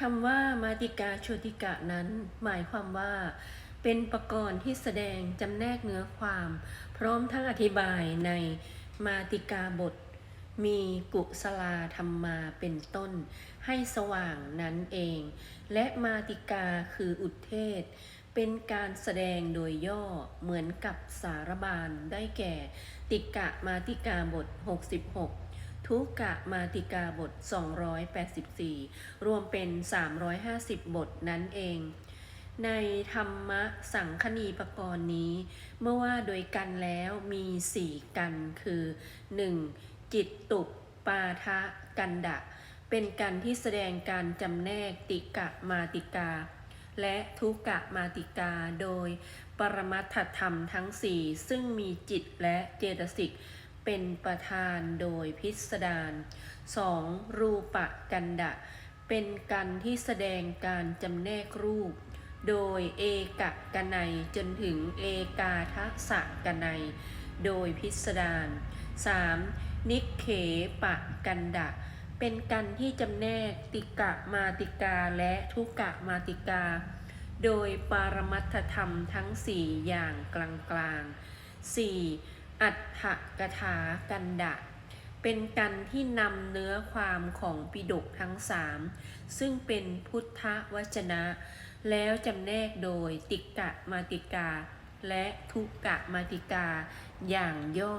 คำว่ามาติกาโชติกะนั้น หมายความว่า เป็นประกรณ์ที่แสดงจำแนกเนื้อความ พร้อมทั้งอธิบายในมาติกาบท มีกุศลาธรรมมาเป็นต้น ให้สว่างนั้นเอง และมาติกาคืออุทเทศ เป็นการแสดงโดยย่อเหมือนกับสารบาลได้แก่ ติกะมาติกาบท 66 ทุกะมาติกาบท 284 รวมเป็น 350 บทนั้นเอง ในธรรมะสังคณีปกรณ์นี้ เมื่อว่าโดยกันแล้วมีสี่กันคือ 1. จิตตุปาทะกันดะ เป็นกันที่แสดงการจำแนกติกะมาติกา และทุกะมาติกาโดยปรมัตถธรรมทั้งสี่ซึ่งมีจิตและเจตสิก เป็นประธานโดยพิสดาร 2. รูปะกันดะ เป็นกันที่แสดงการจำแนกรูป โดยเอกะกนัยจนถึงเอกาทัสะกนัย โดยพิสดาร 3. นิเขปะกันดะ เป็นกันที่จำแนกติกะมาติกาและทุกะมาติกา โดยปารมัตถธรรมทั้งสี่อย่างกลางๆ 4. อัฏฐกถากันดะ เป็นกันที่นำเนื้อความของปิฎกทั้งสามซึ่งเป็นพุทธวจนะ แล้วจำแนกโดยติกะมาติกา และทุกะมาติกาอย่างย่อ